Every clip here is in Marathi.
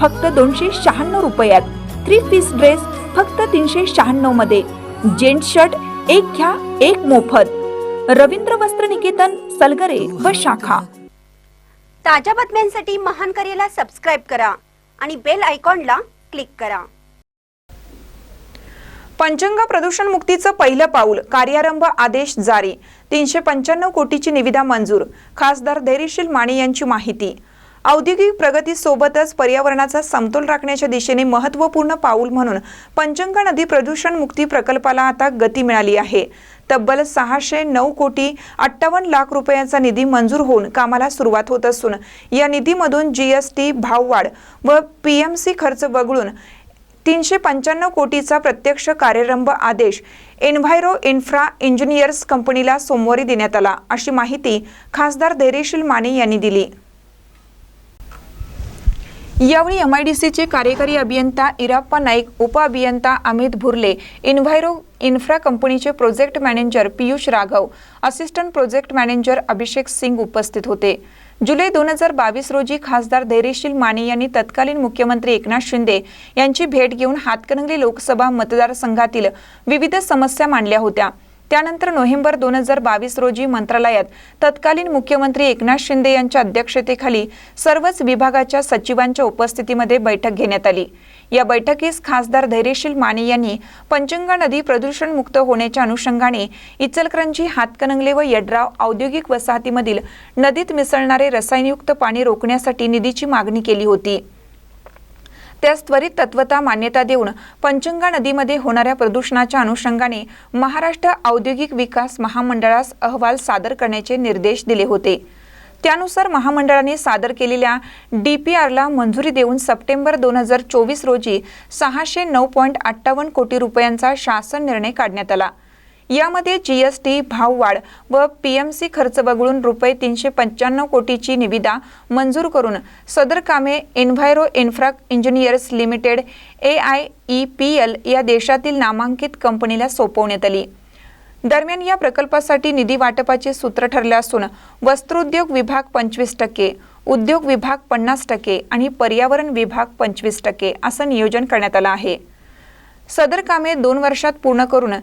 फक्त दोनशे शहाण्णव रुपयात. थ्री पीस ड्रेस फक्त तीनशे शहाण्णवमध्ये. जेंट शर्ट एक घ्या एक मोफत. रवींद्र वस्त्र निकेतन सलगरे व शाखा. ताज्या बातम्यांसाठी महान करेला सबस्क्राईब करा आणि बेल आयकॉनला क्लिक करा. पंचंगा प्रदूषण मुक्तीचं पहिलं पाऊल कार्यारंभ आदेश जारी. तीनशे पंच्याण्णव कोटीची निविदा मंजूर. खासदार धैर्यशील माने यांची माहिती. औद्योगिक प्रगतीसोबतच पर्यावरणाचा समतोल राखण्याच्या दिशेने महत्त्वपूर्ण पाऊल म्हणून पंचंगा नदी प्रदूषण मुक्ती प्रकल्पाला आता गती मिळाली आहे. तब्बल सहाशे नऊ कोटी अठ्ठावन्न लाख रुपयांचा निधी मंजूर होऊन कामाला सुरुवात होत असून या निधीमधून जीएसटी भाववाढ व पीएमसी खर्च वगळून तीनशे पंच्याण्णव कोटीचा प्रत्यक्ष कार्यारंभ आदेश एन्व्हायरो इन्फ्रा इंजिनियर्स कंपनीला सोमवारी देण्यात आला अशी माहिती खासदार धैर्यशील माने यांनी दिली. यावेळी एमआयडीसीचे कार्यकारी अभियंता इराप्पा नाईक उपअभियंता अमित भुर्ले इन्व्हायरो इन्फ्रा कंपनीचे project manager Piyush Raghav assistant project manager Abhishek Singh उपस्थित होते. जुलै दोन हजार बावीस रोजी खासदार धैर्यशील माने यांनी तत्कालीन मुख्यमंत्री एकनाथ शिंदे यांची भेट घेऊन हातकणंगले लोकसभा मतदारसंघातील विविध समस्या मांडल्या होत्या. त्यानंतर नोव्हेंबर दोन हजार बावीस रोजी मंत्रालयात तत्कालीन मुख्यमंत्री एकनाथ शिंदे यांच्या अध्यक्षतेखाली सर्वच विभागाच्या सचिवांच्या उपस्थितीमध्ये बैठक घेण्यात आली. या बैठकीस खासदार धैर्यशील माने यांनी पंचंगा नदी प्रदूषणमुक्त होण्याच्या अनुषंगाने इचलकरंजी हातकणंगले व यड्राव औद्योगिक वसाहतीमधील नदीत मिसळणारे रसायनयुक्त पाणी रोखण्यासाठी निधीची मागणी केली होती. त्यास त्वरित तत्वता मान्यता देऊन पंचंगा नदीमध्ये होणाऱ्या प्रदूषणाच्या अनुषंगाने महाराष्ट्र औद्योगिक विकास महामंडळास अहवाल सादर करण्याचे निर्देश दिले होते. त्यानुसार महामंडळाने सादर केलेल्या डी पी आरला मंजुरी देऊन सप्टेंबर दोन हजार चोवीस रोजी सहाशे नऊ पॉईंट अठ्ठावन्न कोटी रुपयांचा शासन निर्णय काढण्यात आला. यामध्ये जीएसटी भाववाढ व पीएमसी खर्च वगळून रुपये तीनशे पंच्याण्णव कोटीची निविदा मंजूर करून सदर कामे Enviro Infra engineers limited A I E P L या देशातील नामांकित कंपनीला सोपवण्यात आली. दरम्यान या प्रकल्पासाठी निधी वाटपाचे सूत्र ठरले असून वस्त्रोद्योग विभाग पंचवीस टक्के उद्योग विभाग पन्नास टक्के आणि पर्यावरण विभाग पंचवीस टक्के असं नियोजन करण्यात आलं आहे. सदर कामे दोन वर्षात पूर्ण करून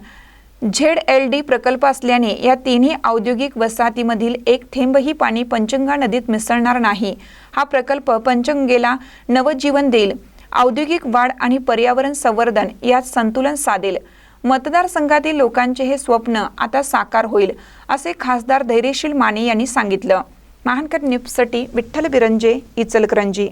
झेड एल डी प्रकल्प असल्याने या तिन्ही औद्योगिक वसाहतीमधील एक थेंबही पाणी पंचंगा नदीत मिसळणार नाही. हा प्रकल्प पंचंगेला नवजीवन देईल. औद्योगिक वाढ आणि पर्यावरण संवर्धन यात संतुलन साधेल. मतदारसंघातील लोकांचे हे स्वप्न आता साकार होईल असे खासदार धैर्यशील माने यांनी सांगितलं. महानकर न्यूजसाठी विठ्ठल बिरंजे इचलकरंजी.